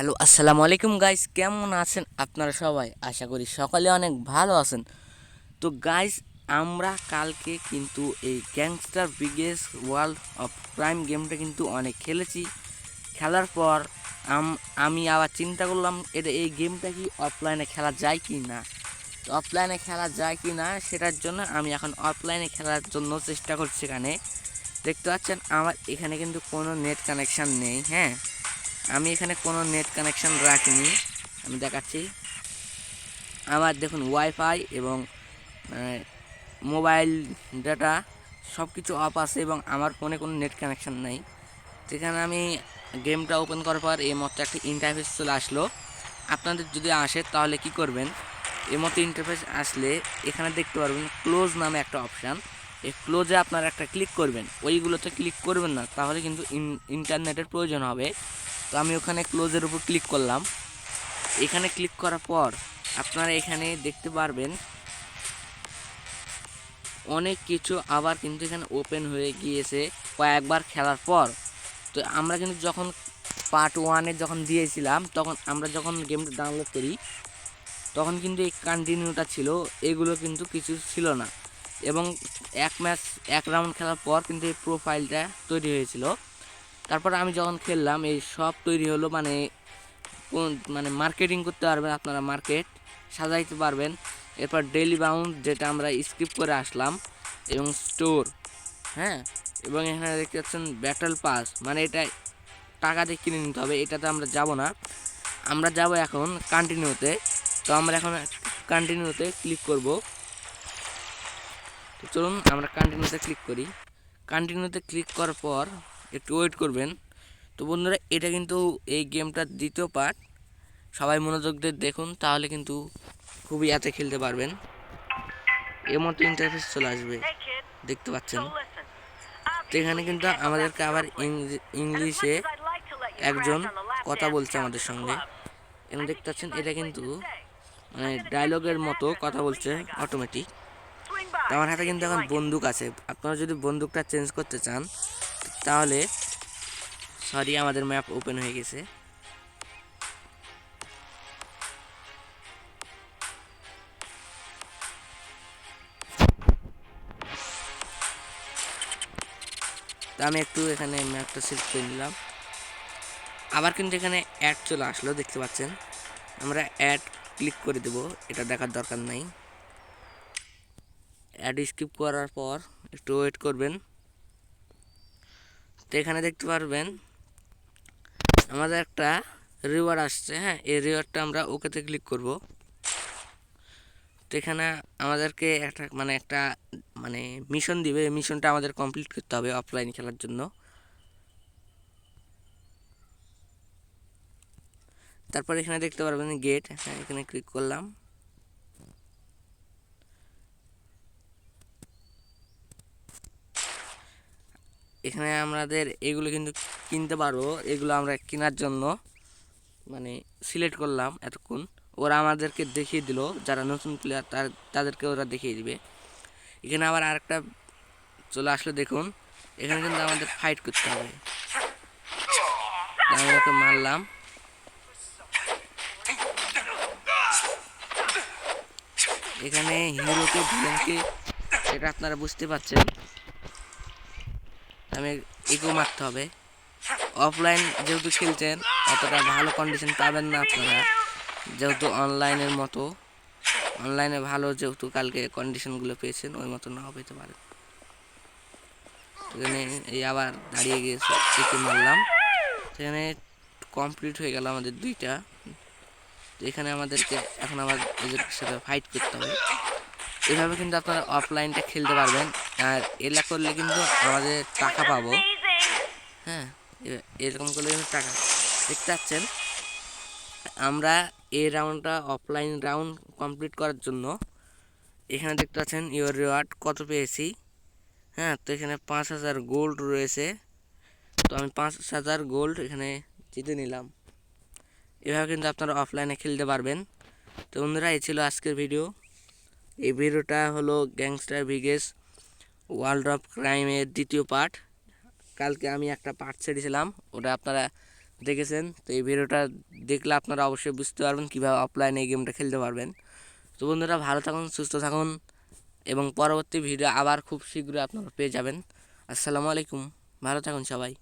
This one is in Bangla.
হ্যালো, আসসালামু আলাইকুম গাইস কেমন আছেন আপনারা সবাই? আশা করি সকালে অনেক ভালো আছেন। তো গাইস আমরা কালকে কিন্তু এই gangster biggest world of crime গেমটা কিন্তু অনেক খেলেছি। খেলার পর আম- আবার চিন্তা করলাম, এটা এই গেমটা কি অফলাইনে খেলা যায় কি না? তো অফলাইনে খেলা যায় কি না, সেটার জন্য আমি এখন অফলাইনে খেলার জন্য চেষ্টা করছি এখানে। দেখতে পাচ্ছেন, আমার এখানে কিন্তু কোনো নেট কানেকশান নেই হ্যাঁ? আমি এখানে কোনো নেট কানেকশন রাখিনি। আমি দেখাচ্ছি। আমার দেখুন ওয়াইফাই এবং মোবাইল ডাটা সব কিছু অফ আছে এবং আমার ফোনে কোনো নেট কানেকশন নেই। সেখানে আমি গেমটা ওপেন করার পর এই মতো একটা ইন্টারফেস চলে আসলো। আপনাদের যদি আসে তাহলে কি করবেন? এর মতো ইন্টারফেস আসলে এখানে দেখতে পারবেন ক্লোজ নামে একটা অপশান এই ক্লোজে আপনারা একটা ক্লিক করবেন। ওইগুলোতে ক্লিক করবেন না, তাহলে কিন্তু ইন্টারনেটের প্রয়োজন হবে। তো আমি ওখানে ক্লোজের উপর ক্লিক করলাম। এখানে ক্লিক করার পর আপনারা এখানে দেখতে পারবেন অনেক কিছু আবার কিন্তু এখানে ওপেন হয়ে গিয়েছে কয়েকবার খেলার পর। তো আমরা কিন্তু যখন পার্ট ওয়ানে যখন দিয়েছিলাম, তখন আমরা যখন গেমটা ডাউনলোড করি, তখন কিন্তু এই কন্টিনিউটা ছিল, এগুলো কিন্তু কিছু ছিল না। এবং এক ম্যাচ এক রাউন্ড খেলার পর কিন্তু এই প্রোফাইলটা তৈরি হয়েছিল। তারপর আমি যখন খেললাম, এই সব তৈরি হলো মানে মানে মার্কেটিং করতে পারবেন আপনারা মার্কেট সাজাইতে পারবেন। এরপর ডেলি বাউন্ড যেটা আমরা স্কিপ করে আসলাম, এবং স্টোর হ্যাঁ? এবং এখানে দেখতে পাচ্ছেন ব্যাটল পাস মানে এটা টাকা দিয়ে কিনে নিতে হবে, এটাতে আমরা যাব না। আমরা যাব এখন কন্টিনিউতে তো আমরা এখন কন্টিনিউতে ক্লিক করব। তো চলুন, আমরা কন্টিনিউতে ক্লিক করি। কন্টিনিউতে ক্লিক করার পর একটু ওয়েট করবেন। তো বন্ধুরা, এটা কিন্তু এই গেমটার দ্বিতীয় পার্ট সবাই মনোযোগ দিয়ে দেখুন, তাহলে কিন্তু খুবই এতে খেলতে পারবেন। এর মতো ইন্টারফেস চলে আসবে। দেখতে পাচ্ছেন? তো এখানে কিন্তু আমাদেরকে আবার ইংলি- ইংলিশে একজন কথা বলছে আমাদের সঙ্গে। এখানে দেখতে পাচ্ছেন, এটা কিন্তু মানে ডায়লগের মতো কথা বলছে অটোমেটিক আমার হাতে কিন্তু এখন বন্দুক আছে। আপনারা যদি বন্দুকটা চেঞ্জ করতে চান তাহলে সরি আমাদের ম্যাপ ওপেন হয়ে গেছে। তো আমি একটু এখানে ম্যাপটা সিলেক্ট করে নিলাম। আবার কিন্তু এখানে অ্যাড চলে আসলো, দেখতে পাচ্ছেন। আমরা অ্যাড ক্লিক করে দেব, এটা দেখার দরকার নাই। অ্যাড স্কিপ করার পর একটু ওয়েট করবেন। তো এখানে দেখতে পারবেন, আমাদের একটা রিওয়ার্ড আসছে হ্যাঁ? এই রিওয়ার্ডটা আমরা ওকেতে ক্লিক করব। তো এখানে আমাদেরকে একটা মানে একটা মানে মিশন দিবে। এই মিশনটা আমাদের কমপ্লিট করতে হবে অফলাইন খেলার জন্য। তারপর এখানে দেখতে পারবেন গেট হ্যাঁ এখানে ক্লিক করলাম। এখানে আমাদের এগুলো কিন্তু কিনতে পারব। এগুলো আমরা কেনার জন্য মানে সিলেক্ট করলাম এতক্ষণ। ওরা আমাদেরকে দেখিয়ে দিল, যারা নতুন প্লেয়ার তার, তাদেরকে ওরা দেখিয়ে দিবে। এখানে আবার আরেকটা চলে আসলো, দেখুন। এখানে কিন্তু আমাদের ফাইট করতে হবে। আমি ওকে মারলাম। এখানে হিরোকে ভিলেনকে সেটা আপনারা বুঝতে পারছেন। আমি ইকো মারতে হবে। অফলাইন যেহেতু খেলছেন, অতটা ভালো কন্ডিশন পাবেন না আপনারা। যেহেতু অনলাইনের মতো অনলাইনে ভালো যেহেতু কালকে কন্ডিশনগুলো পেয়েছেন, ওই মতো নাও পেতে পারেন। সেখানে এই আবার দাঁড়িয়ে গিয়েছে, একে মারলাম। সেখানে কমপ্লিট হয়ে গেল আমাদের দুইটা। এখানে আমাদেরকে এখন আবার এদের সাথে ফাইট করতে হবে। এভাবে কিন্তু আপনারা অফলাইনটা খেলতে পারবেন। আর এলা করলে কিন্তু আমাদের টাকা পাবো। হ্যাঁ এরকম করলে কিন্তু টাকা। দেখতে পাচ্ছেন, আমরা এই রাউন্ডটা অফলাইন রাউন্ড কমপ্লিট করার জন্য এখানে দেখতে পাচ্ছেন ইওর রিওয়ার্ড কত পেয়েছি। হ্যাঁ তো এখানে পাঁচ হাজার গোল্ড রয়েছে। তো আমি পাঁচ হাজার গোল্ড এখানে জিতে নিলাম। এভাবে কিন্তু আপনারা অফলাইনে খেলতে পারবেন। তো বন্ধুরা, এই ছিল আজকের ভিডিও এই ভিডিওটা হলো গ্যাংস্টার ভিগেস ওয়ার্ল্ড অফ ক্রাইমের দ্বিতীয় পার্ট। কালকে আমি একটা পার্ট ছেড়েছিলাম, ওটা আপনারা দেখেছেন। তো এই ভিডিওটা দেখলে আপনারা অবশ্যই বুঝতে পারবেন কীভাবে অফলাইনে এই গেমটা খেলতে পারবেন। তো বন্ধুরা, ভালো থাকুন, সুস্থ থাকুন, এবং পরবর্তী ভিডিও আবার খুব শীঘ্রই আপনারা পেয়ে যাবেন। আসসালামু আলাইকুম, ভালো থাকুন সবাই।